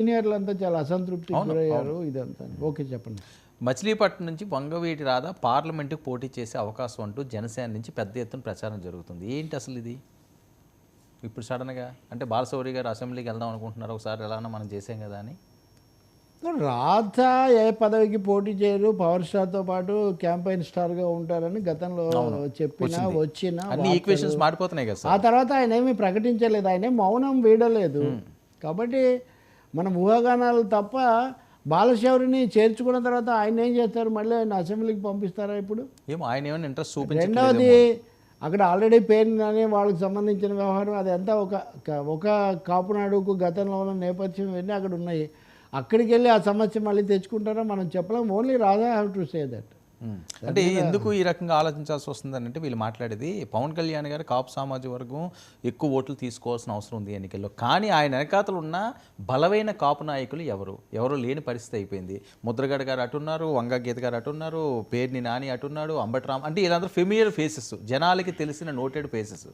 సీనియర్లు అంతా చాలా అసంతృప్తికి గురయ్యారు ఇదంతా. ఓకే చెప్పండి. మచిలీపట్నం నుంచి వంగవీటి రాధ పార్లమెంటుకు పోటీ చేసే అవకాశం అంటూ జనసేన నుంచి పెద్ద ఎత్తున ప్రచారం జరుగుతుంది. ఏంటి అసలు ఇది? ఇప్పుడు సడన్గా అంటే బాలశౌరి గారు అసెంబ్లీకి వెళ్దాం అనుకుంటున్నారు ఒకసారి ఎలానో మనం చేసాం కదా అని. రాధ ఏ పదవికి పోటీ చేయరు పవర్ స్టార్తో పాటు క్యాంపైన్ స్టార్గా ఉంటారని గతంలో చెప్పిన వచ్చిన అన్ని ఈక్వేషన్స్ మారిపోతున్నాయి కదా ఆ తర్వాత ఆయన ఏమీ ప్రకటించలేదు ఆయన మౌనం వీడలేదు. కాబట్టి మనం ఊహాగానాలు తప్ప బాలశౌరిని చేర్చుకున్న తర్వాత ఆయన ఏం చేస్తారు? మళ్ళీ ఆయన అసెంబ్లీకి పంపిస్తారా ఇప్పుడు? ఏమో ఆయన ఏమైనా ఇంట్రెస్ట్ రెండవది అక్కడ ఆల్రెడీ పేరు అని వాళ్ళకి సంబంధించిన వ్యవహారం అదంతా ఒక క- ఒక కాపునాడుకు గతంలో ఉన్న నేపథ్యం ఇవన్నీ అక్కడ ఉన్నాయి. అక్కడికి వెళ్ళి ఆ సమస్య మళ్ళీ తెచ్చుకుంటారా? మనం చెప్పలేం. Only Radha have to say that అంటే ఎందుకు ఈ రకంగా ఆలోచించాల్సి వస్తుందని అంటే వీళ్ళు మాట్లాడేది పవన్ కళ్యాణ్ గారు కాపు సామాజిక వర్గం ఎక్కువ ఓట్లు తీసుకోవాల్సిన అవసరం ఉంది ఎన్నికల్లో. కానీ ఆయన వెనకాతలు ఉన్న బలమైన కాపు నాయకులు ఎవరు? ఎవరు లేని పరిస్థితి అయిపోయింది. ముద్రగడ గారు అటున్నారు వంగ గీత గారు అటున్నారు పేర్ని నాని అటున్నాడు అంబట్రామ్ అంటే వీళ్ళందరూ ఫెమిలియర్ ఫేసెస్ జనాలకి తెలిసిన నోటెడ్ ఫేసెస్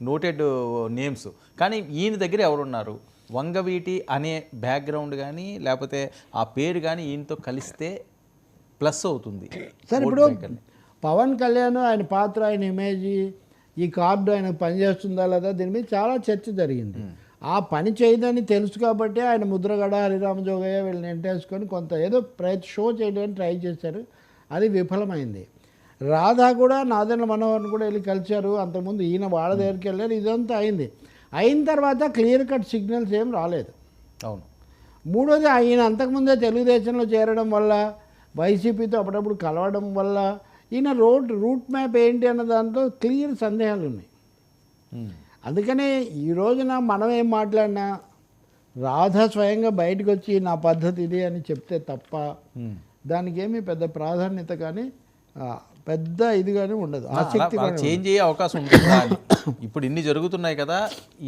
నోటెడ్ నేమ్స్ కానీ ఈయన దగ్గర ఎవరున్నారు వంగవీటి అనే బ్యాక్గ్రౌండ్ కానీ లేకపోతే ఆ పేరు కానీ ఈయనతో కలిస్తే ప్లస్ అవుతుంది. సార్ ఇప్పుడు పవన్ కళ్యాణ్ ఆయన పాత్ర ఆయన ఇమేజ్ ఈ కార్డు ఆయన పనిచేస్తుందా లేదా దీని మీద చాలా చర్చ జరిగింది. ఆ పని చేయదని తెలుసు కాబట్టి ఆయన ముద్రగడ హరిరామ జోగయ్య వీళ్ళని ఎంటేసుకొని కొంత ఏదో ప్రయత్ షో చేయడానికి ట్రై చేశారు. అది విఫలమైంది. రాధా కూడా నాదెండ్ల మనోహర్ని కూడా వెళ్ళి కలిశారు. అంతకుముందు ఈయన వాళ్ళ దగ్గరికి వెళ్ళారు. ఇదంతా అయింది. అయిన తర్వాత క్లియర్ కట్ సిగ్నల్స్ ఏం రాలేదు. అవును. మూడోది ఆయన అంతకుముందే తెలుగుదేశంలో చేరడం వల్ల వైసీపీతో అప్పుడప్పుడు కలవడం వల్ల ఈయన రోడ్ రూట్ మ్యాప్ ఏంటి అన్న దాంట్లో క్లియర్ సందేహాలు ఉన్నాయి. అందుకనే ఈ రోజున మనం ఏం మాట్లాడినా రాధ స్వయంగా బయటకు వచ్చి నా పద్ధతి ఇది అని చెప్తే తప్ప. దానికి ఏమీ పెద్ద ప్రాధాన్యత కానీ పెద్ద ఇది కానీ ఉండదు ఆసక్తి చేంజ్ అయ్యే అవకాశం ఉంటుందా ఇప్పుడు ఇన్ని జరుగుతున్నాయి కదా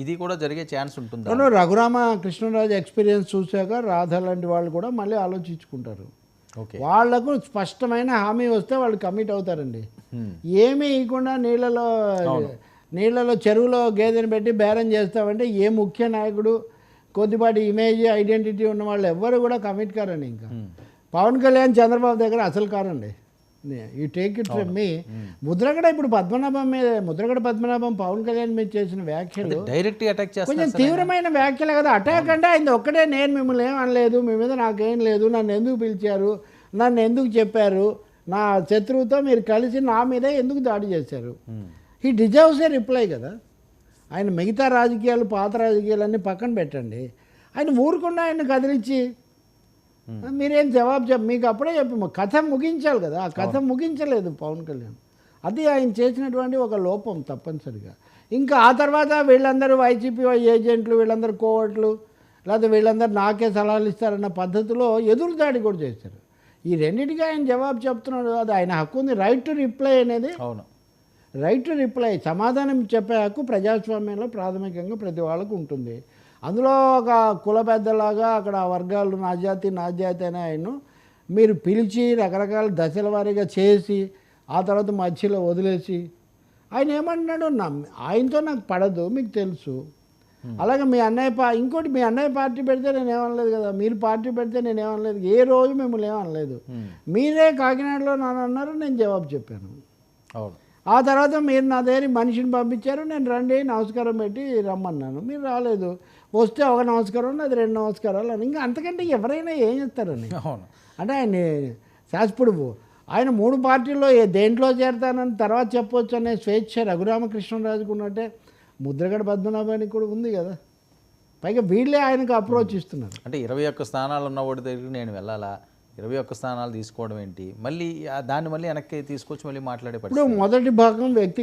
ఇది కూడా జరిగే ఛాన్స్ ఉంటుందా? రఘురామ కృష్ణరాజు ఎక్స్పీరియన్స్ చూశాక రాధ లాంటి వాళ్ళు కూడా మళ్ళీ ఆలోచించుకుంటారు. వాళ్ళకు స్పష్టమైన హామీ వస్తే వాళ్ళు కమిట్ అవుతారండి. ఉమ్. ఏమీ ఇవ్వకుండా నీళ్ళలో నీళ్ళలో చెరువులో గేదెని పెట్టి బేరం చేస్తామంటే ఏ ముఖ్య నాయకుడు కొద్దిపాటి ఇమేజ్ ఐడెంటిటీ ఉన్న వాళ్ళు ఎవ్వరు కూడా కమిట్ కారండి ఇంకా. ఉమ్. పవన్ కళ్యాణ్ చంద్రబాబు దగ్గర అసలు కారండి. ఈ టేక్ ఇట్ ఫ్రమ్ మీ ముద్రగడ ఇప్పుడు పద్మనాభం మీద ముద్రగడ పద్మనాభం పవన్ కళ్యాణ్ మీద చేసిన వ్యాఖ్యలు డైరెక్ట్ అటాక్ కొంచెం తీవ్రమైన వ్యాఖ్యలే కదా. అటాక్ అంటే ఆయన ఒక్కటే నేను మిమ్మల్ని ఏం అనలేదు మీ మీద నాకేం లేదు నన్ను ఎందుకు పిలిచారు నన్ను ఎందుకు చెప్పారు నా శత్రువుతో మీరు కలిసి నా మీదే ఎందుకు దాడి చేశారు. ఈ డిజర్వ్స్ ఏ రిప్లై కదా. ఆయన మిగతా రాజకీయాలు పాత రాజకీయాలన్నీ పక్కన పెట్టండి. ఆయన ఊరుకుండా ఆయన కదిలించి మీరేం జవాబు చెప్ప మీకు అప్పుడే చెప్పి కథ ముగించాలి కదా. ఆ కథ ముగించలేదు పవన్ కళ్యాణ్. అది ఆయన చేసినటువంటి ఒక లోపం తప్పనిసరిగా. ఇంకా ఆ తర్వాత వీళ్ళందరూ వైసీపీ ఏజెంట్లు వీళ్ళందరూ కోవట్లు లేకపోతే వీళ్ళందరూ నాకే సలహాలు ఇస్తారన్న పద్ధతిలో ఎదురు దాడి కూడా చేశారు. ఈ రెండింటికి ఆయన జవాబు చెప్తున్నాడు. అది ఆయన హక్కు ఉంది. రైట్ టు రిప్లై అనేది అవును. రైట్ టు రిప్లై సమాధానం చెప్పే హక్కు ప్రజాస్వామ్యంలో ప్రాథమికంగా ప్రతి వాళ్ళకు ఉంటుంది. అందులో ఒక కుల పెద్దలాగా అక్కడ వర్గాలు నా జాతి నా జాతి అనే ఆయన మీరు పిలిచి రకరకాల దశల వారీగా చేసి ఆ తర్వాత మధ్యలో వదిలేసి ఆయన ఏమంటున్నాడు? నా ఆయనతో నాకు పడదు మీకు తెలుసు. అలాగే మీ అన్నయ్య పా ఇంకోటి మీ అన్నయ్య పార్టీ పెడితే నేను ఏమనలేదు కదా మీరు పార్టీ పెడితే నేను ఏమనలేదు ఏ రోజు మిమ్మల్ని ఏమనలేదు. మీరే కాకినాడలో నన్ను అన్నారు నేను జవాబు చెప్పాను. ఆ తర్వాత మీరు నా దగ్గర మనిషిని పంపించారు నేను రండి నమస్కారం పెట్టి రమ్మన్నాను. మీరు రాలేదు. వస్తే ఒక నమస్కారం అది రెండు నమస్కారాలు అని. ఇంకా అంతకంటే ఎవరైనా ఏం చేస్తారని అవును. అంటే ఆయన శాస్త్రుడు ఆయన మూడు పార్టీల్లో ఏ దేంట్లో చేరతానని తర్వాత చెప్పొచ్చు అనే స్వేచ్ఛ రఘురామకృష్ణరాజుకు ఉన్నట్టే ముద్రగడ పద్మనాభానికి కూడా ఉంది కదా. పైగా వీళ్ళే ఆయనకు అప్రోచ్ ఇస్తున్నారు. అంటే ఇరవై ఒక్క స్థానాలు ఉన్న వాడి దగ్గరికి నేను వెళ్ళాలా? ఇరవై ఒక్క స్థానాలు తీసుకోవడం ఏంటి? మళ్ళీ దాన్ని మళ్ళీ వెనక్కి తీసుకొచ్చి మళ్ళీ మాట్లాడే ఇప్పుడు మొదటి భాగం వ్యక్తిగత